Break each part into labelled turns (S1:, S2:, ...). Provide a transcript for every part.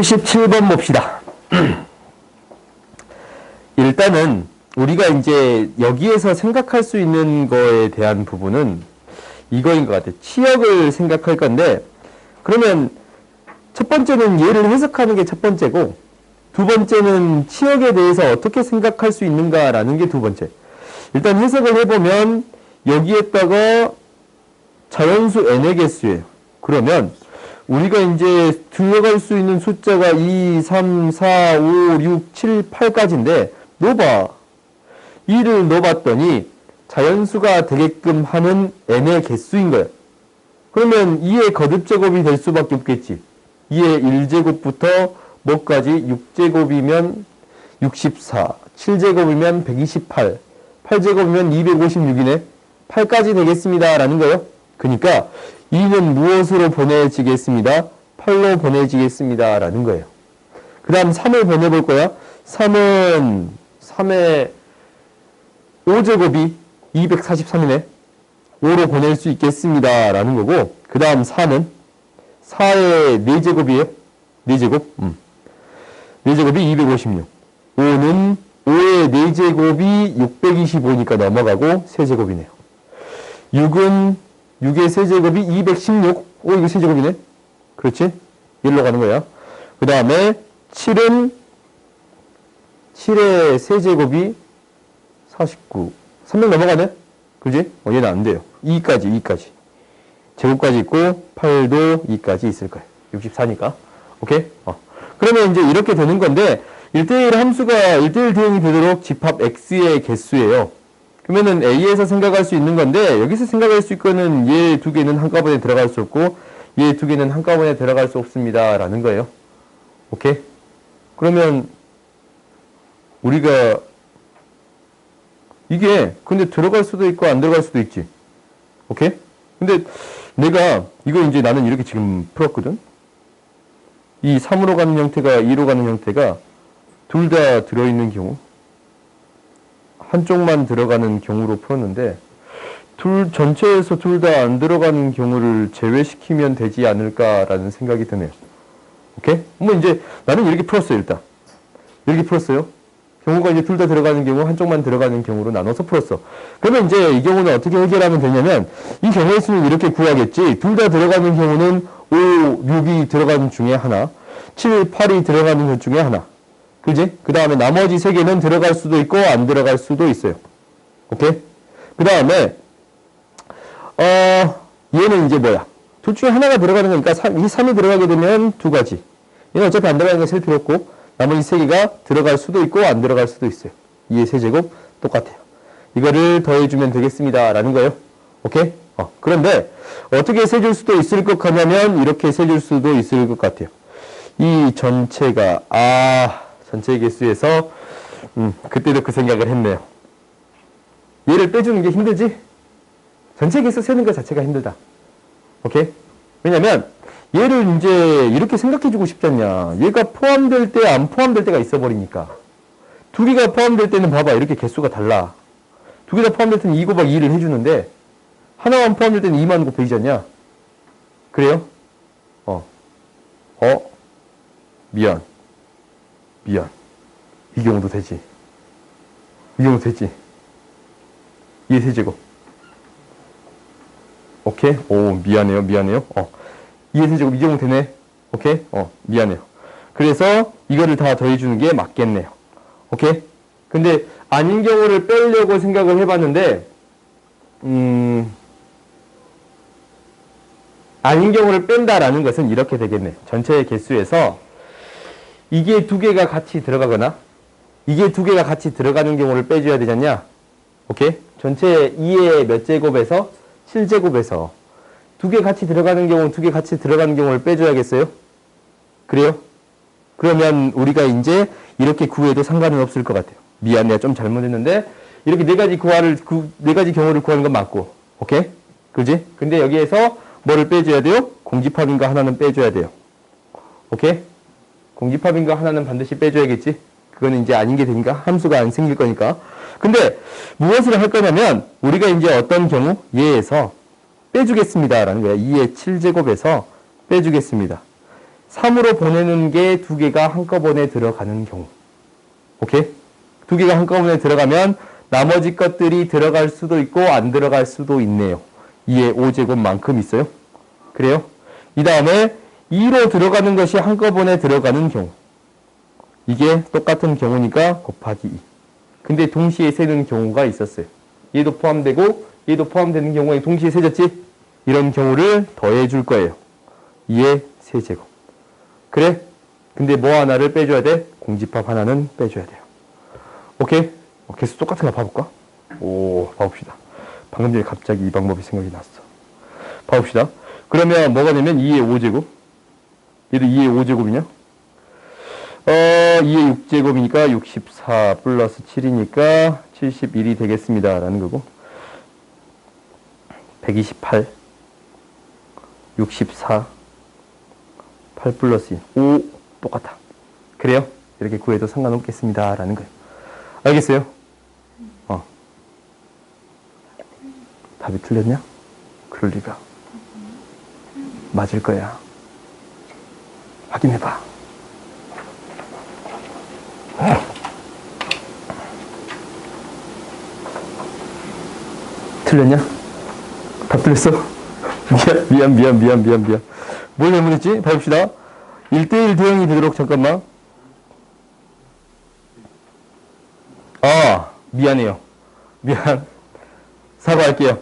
S1: 77번 봅시다. 일단은 우리가 이제 여기에서 생각할 수 있는 거에 대한 부분은 이거인 것 같아요. 치역을 생각할 건데, 그러면 첫 번째는 얘를 해석하는 게 첫 번째고, 두 번째는 치역에 대해서 어떻게 생각할 수 있는가라는 게 두 번째. 일단 해석을 해보면, 여기에다가 자연수 n의 개수예요. 그러면 우리가 이제 들어갈 수 있는 숫자가 2, 3, 4, 5, 6, 7, 8까지인데 넣어봐. 2를 넣어봤더니 자연수가 되게끔 하는 n의 개수인 거예요. 그러면 2의 거듭제곱이 될 수밖에 없겠지. 2의 1제곱부터 뭐까지 6제곱이면 64, 7제곱이면 128, 8제곱이면 256이네. 8까지 되겠습니다. 라는 거예요. 그러니까 2는 무엇으로 보내지겠습니다? 8로 보내지겠습니다. 라는 거예요. 그 다음 3을 보내볼 거야. 3은 3의 5제곱이 243이네. 5로 보낼 수 있겠습니다. 라는 거고, 그 다음 4는 4의 4제곱이에요. 4제곱. 음. 4제곱이 256. 5는 5의 4제곱이 625니까 넘어가고 3제곱이네요. 6은 6의 세제곱이 216. 오, 이거 세제곱이네. 그렇지? 1로 가는 거야. 그 다음에 7은 7의 세제곱이 49. 300 넘어가네? 그지? 어, 얘는 안 돼요. 2까지, 2까지. 제곱까지 있고, 8도 2까지 있을 거예요. 64니까. 오케이? 어. 그러면 이제 이렇게 되는 건데, 1대1 함수가 1대1 대응이 되도록 집합 x의 개수예요. 그러면은 A에서 생각할 수 있는 건데 여기서 생각할 수 있거는 얘 두 개는 한꺼번에 들어갈 수 없고 얘 두 개는 한꺼번에 들어갈 수 없습니다. 라는 거예요. 오케이? 그러면 우리가 이게 근데 들어갈 수도 있고 안 들어갈 수도 있지. 오케이? 근데 내가 이거 이제 나는 이렇게 지금 풀었거든. 이 3으로 가는 형태가 2로 가는 형태가 둘 다 들어있는 경우 한쪽만 들어가는 경우로 풀었는데 둘 전체에서 둘 다 안 들어가는 경우를 제외시키면 되지 않을까라는 생각이 드네요. 오케이? 뭐 이제 나는 이렇게 풀었어요, 일단. 이렇게 풀었어요. 경우가 이제 둘 다 들어가는 경우, 한쪽만 들어가는 경우로 나눠서 풀었어. 그러면 이제 이 경우는 어떻게 해결하면 되냐면 이 경우의 수는 이렇게 구하겠지. 둘 다 들어가는 경우는 5, 6이 들어가는 중에 하나, 7, 8이 들어가는 것 중에 하나. 그지? 그 다음에 나머지 세 개는 들어갈 수도 있고 안 들어갈 수도 있어요. 오케이? 그 다음에 어 얘는 이제 뭐야? 둘 중에 하나가 들어가는 거니까 3, 이 3이 들어가게 되면 두 가지. 얘는 어차피 안 들어가는 거셀 필요 없고 나머지 세 개가 들어갈 수도 있고 안 들어갈 수도 있어요. 2의 세제곱 똑같아요. 이거를 더해주면 되겠습니다. 라는 거예요. 오케이? 어, 그런데 어떻게 세줄 수도 있을 것 같냐면 이렇게 세줄 수도 있을 것 같아요. 이 전체가 아 전체 개수에서 음, 그때도 그 생각을 했네요. 얘를 빼주는 게 힘들지? 전체 개수 세는 것 자체가 힘들다. 오케이? 왜냐면 얘를 이제 이렇게 생각해주고 싶지 않냐. 얘가 포함될 때 안 포함될 때가 있어버리니까. 두 개가 포함될 때는 봐봐. 이렇게 개수가 달라. 두 개 다 포함될 때는 2 곱하기 2를 해주는데 하나만 포함될 때는 2만 곱해지지 않냐? 그래요? 어. 어? 미안. 미안. 이 경우도 되지. 이 경우도 되지. 이해 세제곱. 오케이? 오, 미안해요. 미안해요. 어. 이해 세제곱 이 경우 되네. 오케이? 어, 미안해요. 그래서 이거를 다 더해주는 게 맞겠네요. 오케이? 근데 아닌 경우를 빼려고 생각을 해봤는데, 음, 아닌 경우를 뺀다라는 것은 이렇게 되겠네. 전체 개수에서 이게 두 개가 같이 들어가거나 이게 두 개가 같이 들어가는 경우를 빼줘야 되잖냐? 오케이? 전체 2의 몇 제곱에서 7제곱에서 두 개 같이 들어가는 경우, 두 개 같이 들어가는 경우를 빼줘야겠어요? 그래요? 그러면 우리가 이제 이렇게 구해도 상관은 없을 것 같아요. 미안, 내가 좀 잘못했는데 이렇게 네 가지 구하를 구, 네 가지 경우를 구하는 건 맞고, 오케이? 그지? 근데 여기에서 뭐를 빼줘야 돼요? 공집합인 거 하나는 빼줘야 돼요. 오케이? 거 하나는 반드시 빼줘야겠지? 그거는 이제 아닌 게 되니까 함수가 안 생길 거니까. 근데 무엇을 할 거냐면 우리가 이제 어떤 경우 얘에서 빼주겠습니다 라는 거야. 2의 7제곱에서 빼주겠습니다. 3으로 보내는 게 두 개가 한꺼번에 들어가는 경우. 오케이? 두 개가 한꺼번에 들어가면 나머지 것들이 들어갈 수도 있고 안 들어갈 수도 있네요. 2의 5제곱만큼 있어요. 그래요? 이 다음에 2로 들어가는 것이 한꺼번에 들어가는 경우. 이게 똑같은 경우니까 곱하기 2. 근데 동시에 세는 경우가 있었어요. 얘도 포함되고 얘도 포함되는 경우에 동시에 세졌지? 이런 경우를 더해 줄 거예요. 2의 세제곱. 그래? 근데 뭐 하나를 빼줘야 돼? 공집합 하나는 빼줘야 돼요. 오케이? 어, 개수 똑같은 거 봐볼까? 오, 봐봅시다. 방금 전에 갑자기 이 방법이 생각이 났어. 봐봅시다. 그러면 뭐가 되면 2의 5제곱? 얘도 2의 5제곱이냐? 어, 2의 6제곱이니까 64 플러스 7이니까 71이 되겠습니다. 라는 거고. 128, 64, 8 플러스 2, 5 똑같아. 그래요? 이렇게 구해도 상관없겠습니다. 라는 거예요. 알겠어요? 어. 답이 틀렸냐? 그럴 리가. 맞을 거야. 확인해봐. 틀렸냐? 답 틀렸어? 미안, 미안, 미안, 미안, 미안, 미안. 뭘 잘못했지? 봐봅시다. 1대1 대응이 되도록 잠깐만. 아, 미안해요. 미안. 사과할게요.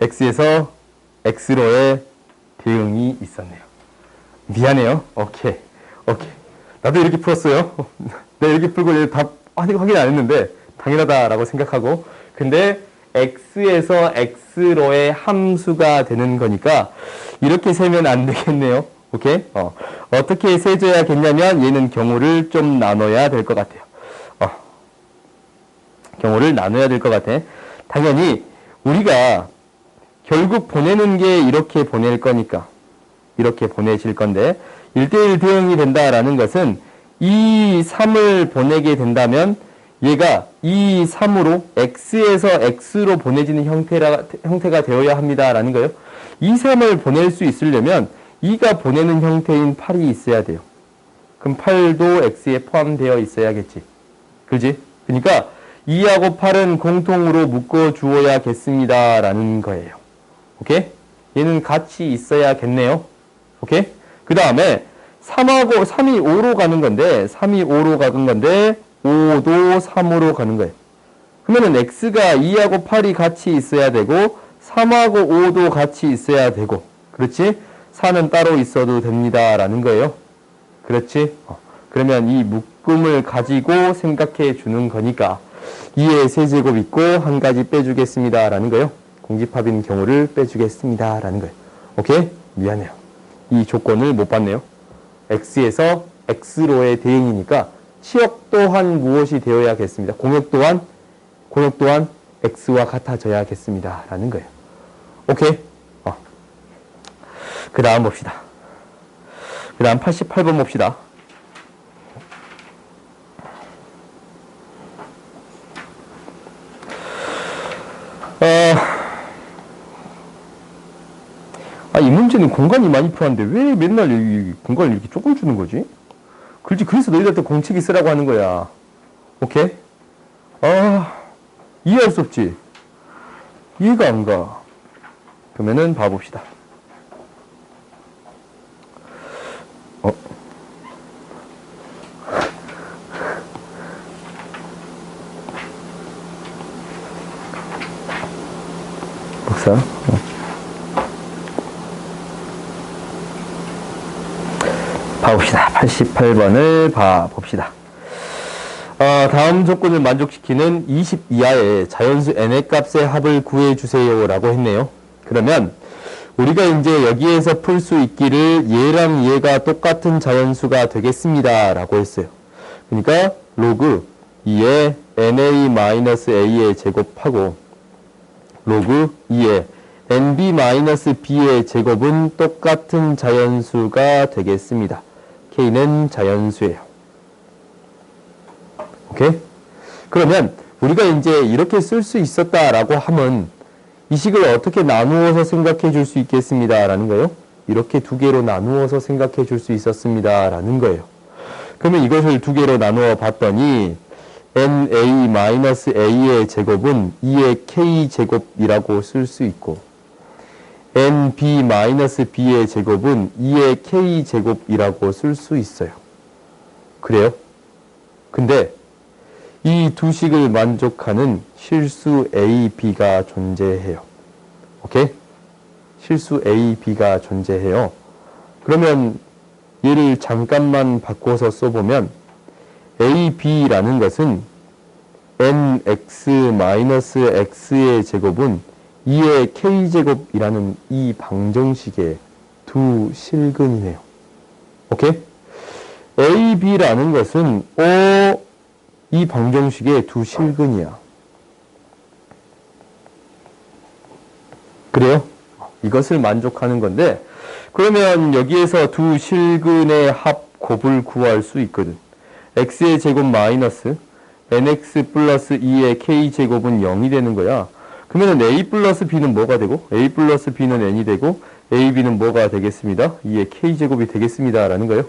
S1: X에서 X로의 대응이 있었네요. 미안해요. 오케이. 오케이. 나도 이렇게 풀었어요. 내가 이렇게 풀고 얘답 확인 안 했는데 당연하다라고 생각하고 근데 x에서 x로의 함수가 되는 거니까 이렇게 세면 안 되겠네요. 오케이? 어. 어떻게 세줘야겠냐면 얘는 경우를 좀 나눠야 될 것 같아요. 어. 경우를 나눠야 될 것 같아. 당연히 우리가 결국 보내는 게 이렇게 보낼 거니까 이렇게 보내실 건데 1대1 대응이 된다라는 것은 이 3을 보내게 된다면 얘가 이 3으로 x에서 x로 보내지는 형태라, 형태가 되어야 합니다라는 거예요. 이 3을 보낼 수 있으려면 2가 보내는 형태인 8이 있어야 돼요. 그럼 8도 x에 포함되어 있어야겠지. 그지? 그러니까 2하고 8은 공통으로 묶어 주어야겠습니다라는 거예요. 오케이? 얘는 같이 있어야겠네요. 오케이? 그 다음에 3하고 3이 5로 가는 건데 3이 5로 가는 건데 5도 3으로 가는 거예요. 그러면은 x가 2하고 8이 같이 있어야 되고 3하고 5도 같이 있어야 되고 그렇지? 4는 따로 있어도 됩니다라는 거예요. 그렇지? 어. 그러면 이 묶음을 가지고 생각해 주는 거니까 2의 세제곱 있고 한 가지 빼주겠습니다라는 거예요. 공집합인 경우를 빼주겠습니다라는 거예요. 오케이? 미안해요. 이 조건을 못 봤네요. x에서 x로의 대응이니까 치역 또한 무엇이 되어야겠습니다. 공역 또한 공역 또한 x와 같아져야겠습니다. 라는 거예요. 오케이? 어. 그 다음 봅시다. 그 다음 88번 봅시다. 어, 문제는 공간이 많이 필요한데 왜 맨날 이 공간을 이렇게 조금 주는 거지? 그렇지, 그래서 너희들한테 공책이 쓰라고 하는 거야. 오케이? 아, 이해할 수 없지? 이해가 안 가. 그러면은 봐봅시다. 봐봅시다. 88번을 봐봅시다. 어, 다음 조건을 만족시키는 20 이하의 자연수 n의 값의 합을 구해주세요 라고 했네요. 그러면 우리가 이제 여기에서 풀 수 있기를 얘랑 얘가 똑같은 자연수가 되겠습니다 라고 했어요. 그러니까 로그 2의 na-a의 제곱하고 로그 2의 nb-b의 제곱은 똑같은 자연수가 되겠습니다. K는 자연수예요. 오케이? 그러면 우리가 이제 이렇게 쓸 수 있었다라고 하면 이 식을 어떻게 나누어서 생각해 줄 수 있겠습니다. 라는 거예요. 이렇게 두 개로 나누어서 생각해 줄 수 있었습니다. 라는 거예요. 그러면 이것을 두 개로 나누어 봤더니 na-a의 제곱은 2의 k제곱이라고 쓸 수 있고 nb-b의 제곱은 2의 k제곱이라고 쓸 수 있어요. 그래요? 근데 이 두 식을 만족하는 실수 a, b가 존재해요. 오케이? 실수 a, b가 존재해요. 그러면 얘를 잠깐만 바꿔서 써보면 a, b라는 것은 nx-x의 제곱은 2의 k제곱이라는 이 방정식의 두 실근이네요. 오케이? a, b라는 것은 o, 이 방정식의 두 실근이야. 그래요? 이것을 만족하는 건데 그러면 여기에서 두 실근의 합 곱을 구할 수 있거든. x의 제곱 마이너스 nx 플러스 2의 k제곱은 0이 되는 거야. 그러면 a 플러스 b는 뭐가 되고 a 플러스 b는 n이 되고 ab는 뭐가 되겠습니다. 2의 k제곱이 되겠습니다. 라는 거예요.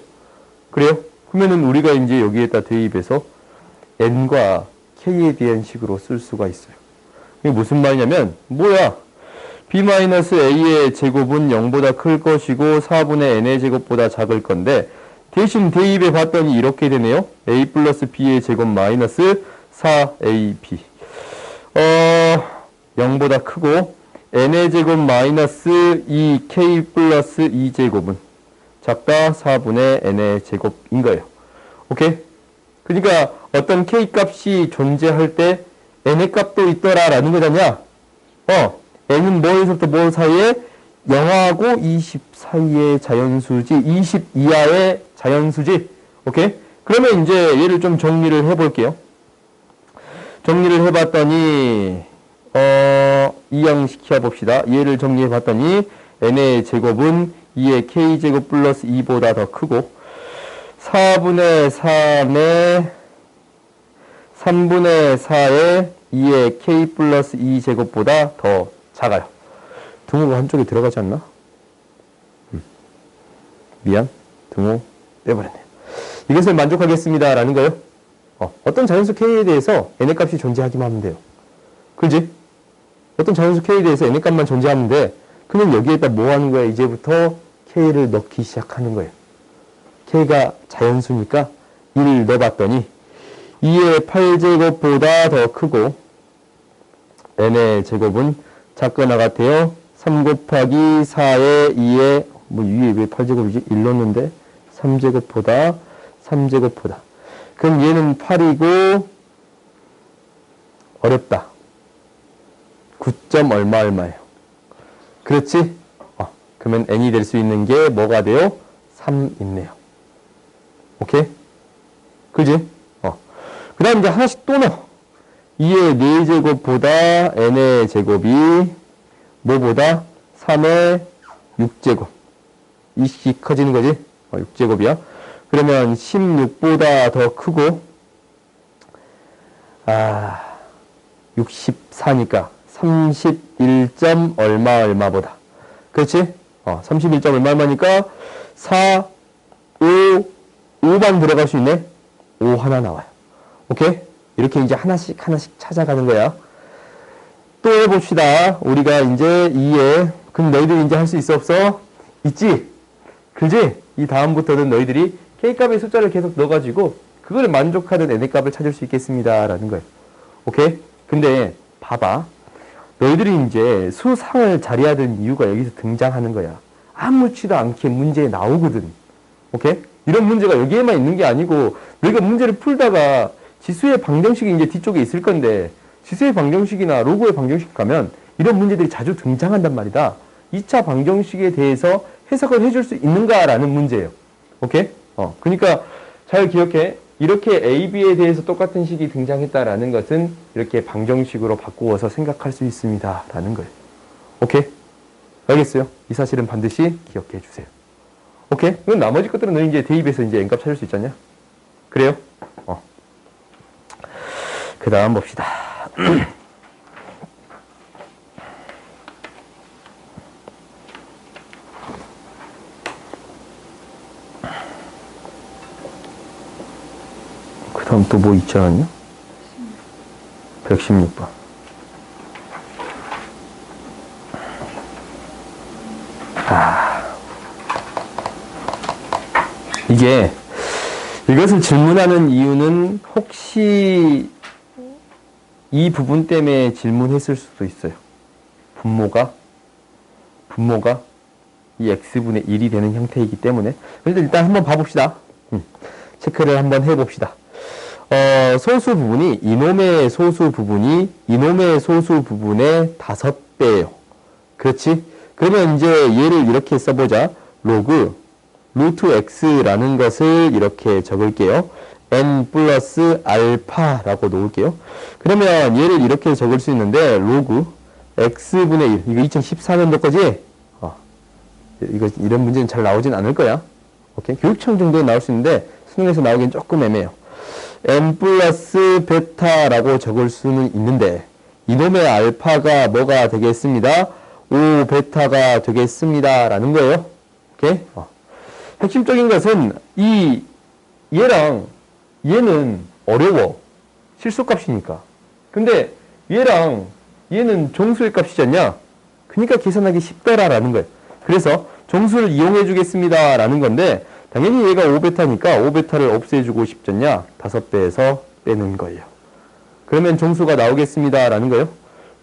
S1: 그래요? 그러면은 우리가 이제 여기에다 대입해서 n과 k에 대한 식으로 쓸 수가 있어요. 이게 무슨 말이냐면 뭐야? b-a의 제곱은 0보다 클 것이고 4분의 n의 제곱보다 작을 건데 대신 대입해 봤더니 이렇게 되네요. a 플러스 b의 제곱 마이너스 4ab. 어, 0보다 크고 n의 제곱 마이너스 2k 플러스 2제곱은 작다 4분의 n의 제곱인 거예요. 오케이? 그러니까 어떤 k 값이 존재할 때 n의 값도 있더라라는 거잖냐? 어, n은 뭐에서부터 뭐 사이에 0하고 20 사이의 자연수지, 20 이하의 자연수지. 오케이? 그러면 이제 얘를 좀 정리를 해볼게요. 정리를 해봤더니, 어, 이양시켜 봅시다. 얘를 정리해 봤더니, n의 제곱은 2의 k제곱 플러스 2보다 더 크고, 4분의 3의 3분의 4의 2의 k 플러스 2제곱보다 더 작아요. 등호가 한쪽에 들어가지 않나? 음. 미안. 등호 빼버렸네요. 이것을 만족하겠습니다. 라는 거예요. 어, 어떤 자연수 k에 대해서 n의 값이 존재하기만 하면 돼요. 그지? 어떤 자연수 k에 대해서 n의 값만 존재하면 돼. 그럼 여기에다 뭐 하는 거야? 이제부터 k를 넣기 시작하는 거예요. k가 자연수니까 1을 넣어봤더니 2의 8제곱보다 더 크고 n의 제곱은 작거나 같아요. 3 곱하기 4의 2의 뭐 위에 왜 8제곱이지? 1 넣었는데 3제곱보다 3제곱보다 그럼 얘는 8이고 어렵다. 9점 얼마 얼마예요. 그렇지? 어, 그러면 n이 될 수 있는 게 뭐가 돼요? 3 있네요. 오케이? 그지? 어. 그 다음 이제 하나씩 또 넣어. 2의 4제곱보다 n의 제곱이 뭐보다 3의 6제곱. 이식 커지는 거지? 어, 6제곱이야. 그러면 16보다 더 크고, 아, 64니까 31점 얼마 얼마보다. 그렇지? 어, 31점 얼마 얼마니까 4, 5, 5방 들어갈 수 있네? 5 하나 나와요. 오케이? 이렇게 이제 하나씩 하나씩 찾아가는 거야. 또 해봅시다. 우리가 이제 2에, 그럼 너희들 이제 할 수 있어 없어? 있지? 그지? 이 다음부터는 너희들이 K값의 숫자를 계속 넣어가지고 그거를 만족하는 n의 값을 찾을 수 있겠습니다. 라는 거예요. 오케이? 근데 봐봐. 너희들이 이제 수상을 자리하던 이유가 여기서 등장하는 거야. 아무렇지도 않게 문제에 나오거든. 오케이? 이런 문제가 여기에만 있는 게 아니고 너희가 문제를 풀다가 지수의 방정식이 이제 뒤쪽에 있을 건데 지수의 방정식이나 로그의 방정식 가면 이런 문제들이 자주 등장한단 말이다. 2차 방정식에 대해서 해석을 해줄 수 있는가라는 문제예요. 오케이? 어, 그러니까 잘 기억해. 이렇게 A, B에 대해서 똑같은 식이 등장했다라는 것은 이렇게 방정식으로 바꾸어서 생각할 수 있습니다. 라는 거예요. 오케이? 알겠어요? 이 사실은 반드시 기억해 주세요. 오케이? 그럼 나머지 것들은 너 이제 대입해서 이제 n값 찾을 수 있잖냐? 그래요? 어. 그 다음 봅시다. 또 뭐 있지 않았냐? 116번. 아. 이게, 이것을 질문하는 이유는 혹시 이 부분 때문에 질문했을 수도 있어요. 분모가, 분모가 이 x분의 1이 되는 형태이기 때문에. 그래서 일단 한번 봐봅시다. 음, 체크를 한번 해봅시다. 어, 소수 부분이 이놈의 소수 부분이 이놈의 소수 부분의 다섯 배예요. 그렇지? 그러면 이제 얘를 이렇게 써보자. 로그 루트 x라는 것을 이렇게 적을게요. n 플러스 알파라고 놓을게요. 그러면 얘를 이렇게 적을 수 있는데 로그 x분의 1 이거 2014년도 거지? 어, 이거 이런 문제는 잘 나오진 않을 거야. 오케이 교육청 정도는 나올 수 있는데 수능에서 나오긴 조금 애매해요. N 플러스 베타라고 적을 수는 있는데 이놈의 알파가 뭐가 되겠습니다. 5 베타가 되겠습니다. 라는 거예요. 오케이? 어. 핵심적인 것은 이 얘랑 얘는 어려워. 실수값이니까. 근데 얘랑 얘는 정수의 값이지 않냐? 그러니까 계산하기 쉽다라는 거예요. 그래서 정수를 이용해 주겠습니다. 라는 건데 당연히 얘가 5베타니까 5베타를 없애주고 싶잖냐? 5배에서 빼는 거예요. 그러면 정수가 나오겠습니다. 라는 거예요.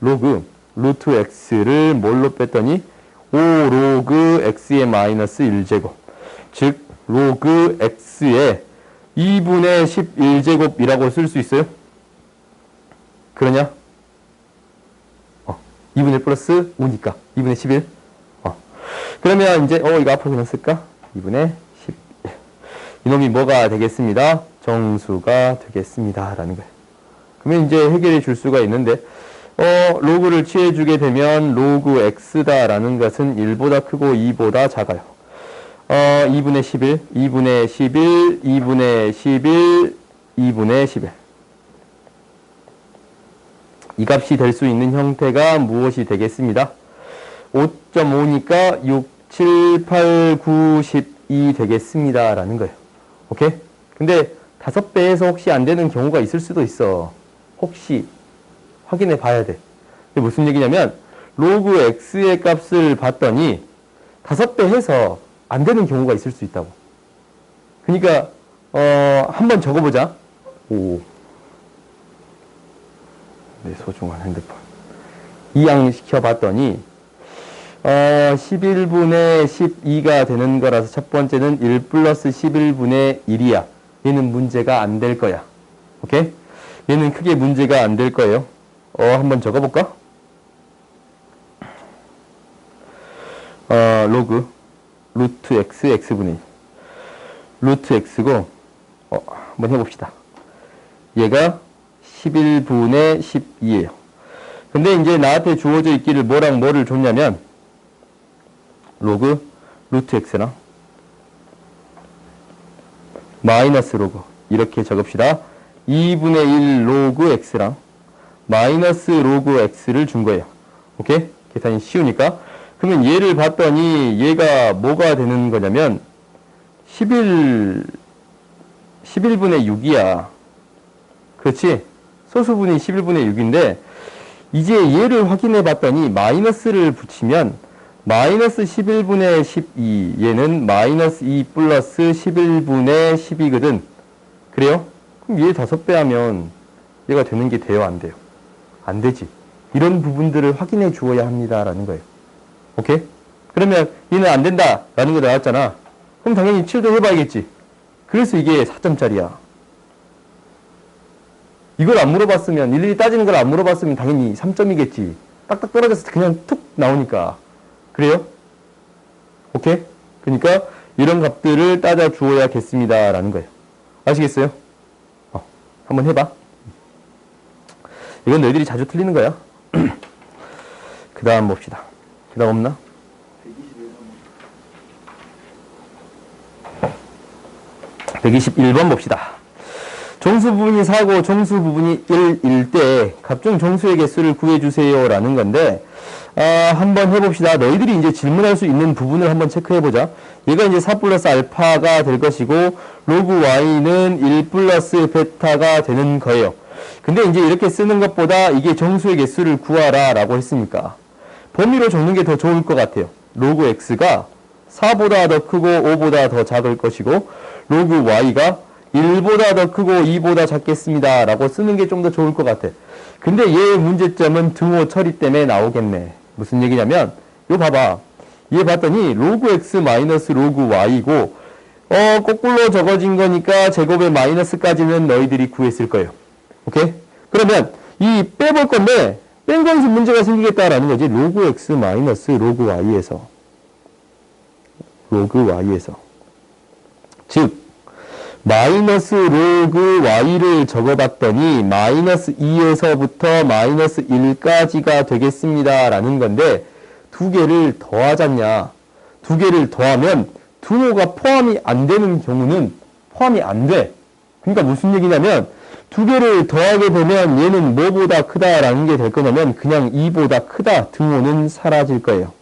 S1: 로그 루트 x를 뭘로 뺐더니 5 로그 x의 마이너스 1제곱 즉 로그 x의 2분의 11제곱이라고 쓸 수 있어요? 그러냐? 어, 2분의 1 플러스 5니까 2분의 11 어. 그러면 이제 어 이거 앞으로 그냥 쓸까? 2분의 10 이놈이 뭐가 되겠습니다? 정수가 되겠습니다 라는 거예요 그러면 이제 해결해 줄 수가 있는데 어, 로그를 취해 주게 되면 로그 x다라는 것은 1보다 크고 2보다 작아요. 어, 2분의 11, 2분의 11, 2분의 11, 2분의 11. 이 값이 될 수 있는 형태가 무엇이 되겠습니다. 5.5니까 6, 7, 8, 9, 12 되겠습니다. 라는 거예요. 오케이? 근데 5배에서 혹시 안 되는 경우가 있을 수도 있어. 혹시 확인해 봐야 돼. 이게 무슨 얘기냐면 로그 x의 값을 봤더니 다섯 배 해서 안 되는 경우가 있을 수 있다고. 그러니까 어, 한번 적어보자. 오. 내 소중한 핸드폰. 이양시켜 봤더니 어, 11분의 12가 되는 거라서 첫 번째는 1 플러스 11분의 1이야. 얘는 문제가 안 될 거야. 오케이? 얘는 크게 문제가 안 될 거예요. 어, 한번 적어볼까? 어, 로그 루트 x x분의 1 루트 x고 어, 한번 해봅시다. 얘가 11분의 12예요. 근데 이제 나한테 주어져 있기를 뭐랑 뭐를 줬냐면 로그 루트 x랑 마이너스 로그 이렇게 적읍시다. 2분의 1 로그 x랑 마이너스 로그 x를 준 거예요. 오케이? 계산이 쉬우니까. 그러면 얘를 봤더니 얘가 뭐가 되는 거냐면 11 11분의 6이야. 그렇지? 소수분이 11분의 6인데 이제 얘를 확인해 봤더니 마이너스를 붙이면 마이너스 11분의 12 얘는 마이너스 2 플러스 11분의 10이거든. 그래요? 그럼 얘 다섯 배 하면 얘가 되는 게 돼요? 안 돼요? 안 되지. 이런 부분들을 확인해 주어야 합니다라는 거예요. 오케이? 그러면 얘는 안 된다라는 거 나왔잖아. 그럼 당연히 7도 해봐야겠지. 그래서 이게 4점짜리야. 이걸 안 물어봤으면, 일일이 따지는 걸 안 물어봤으면 당연히 3점이겠지. 딱딱 떨어져서 그냥 툭 나오니까. 그래요? 오케이? 그러니까 이런 값들을 따져 주어야겠습니다. 라는 거예요. 아시겠어요? 어, 한번 해봐. 이건 너희들이 자주 틀리는 거야. 그 다음 봅시다. 그 다음 없나? 121번 봅시다. 정수 부분이 4고 정수 부분이 1일 때 각종 정수의 개수를 구해주세요 라는 건데 아, 한번 해봅시다. 너희들이 이제 질문할 수 있는 부분을 한번 체크해보자. 얘가 이제 4 플러스 알파가 될 것이고, 로그 y는 1 플러스 베타가 되는 거예요. 근데 이제 이렇게 쓰는 것보다 이게 정수의 개수를 구하라 라고 했으니까, 범위로 적는 게 더 좋을 것 같아요. 로그 x가 4보다 더 크고 5보다 더 작을 것이고, 로그 y가 1보다 더 크고 2보다 작겠습니다. 라고 쓰는 게 좀 더 좋을 것 같아. 근데 얘의 문제점은 등호 처리 때문에 나오겠네. 무슨 얘기냐면, 이거 봐봐. 얘 봤더니 로그 x 마이너스 로그 y고, 어, 거꾸로 적어진 거니까 제곱의 마이너스까지는 너희들이 구했을 거예요. 오케이? 그러면 이 빼볼 건데, 뺀 거에서 문제가 생기겠다라는 거지. 로그 x 마이너스 로그 y에서. 로그 y에서. 즉, 마이너스 로그 y를 적어봤더니 마이너스 2에서부터 마이너스 1까지가 되겠습니다. 라는 건데 두 개를 더하잖냐. 두 개를 더하면 등호가 포함이 안 되는 경우는 포함이 안 돼. 그러니까 무슨 얘기냐면 두 개를 더하게 되면 얘는 뭐보다 크다라는 게 될 거냐면 그냥 2보다 크다. 등호는 사라질 거예요.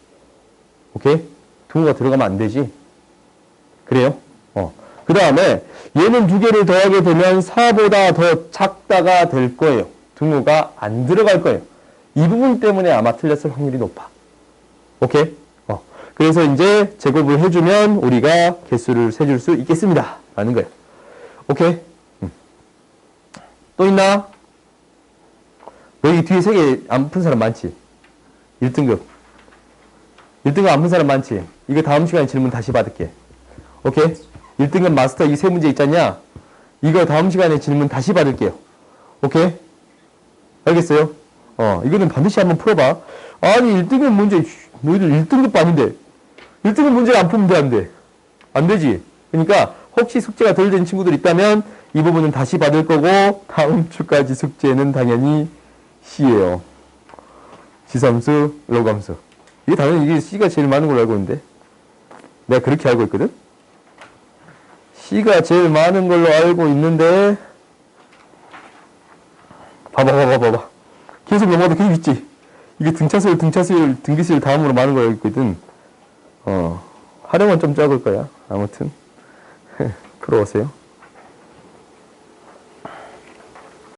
S1: 오케이? 등호가 들어가면 안 되지. 그래요? 어. 그 다음에 얘는 두 개를 더하게 되면 4보다 더 작다가 될 거예요. 등호가 안 들어갈 거예요. 이 부분 때문에 아마 틀렸을 확률이 높아. 오케이? 어. 그래서 이제 제곱을 해주면 우리가 개수를 세줄 수 있겠습니다. 라는 거예요. 오케이? 음. 또 있나? 여기 뒤에 세 개 안 푼 사람 많지? 1등급. 1등급 안 푼 사람 많지? 이거 다음 시간에 질문 다시 받을게. 오케이? 1등급 마스터 이 세 문제 있잖냐? 이거 다음 시간에 질문 다시 받을게요. 오케이? 알겠어요? 어, 이거는 반드시 한번 풀어봐. 아니, 1등급 문제, 너희들 1등급 아닌데. 1등급 문제 안 풀면 돼, 안 돼? 안 되지? 그러니까, 혹시 숙제가 덜 된 친구들 있다면, 이 부분은 다시 받을 거고, 다음 주까지 숙제는 당연히 C예요. 지삼수, 로감수. 이게 당연히 이게 C가 제일 많은 걸로 알고 있는데. 내가 그렇게 알고 있거든? C가 제일 많은 걸로 알고 있는데. 봐봐 봐봐 봐봐. 계속 넘어가도 계속 있지? 이게 등차수열 등차수열 등기수열 다음으로 많은 걸로 알고 있거든. 어 활용은 좀 적을 거야. 아무튼. 풀어보세요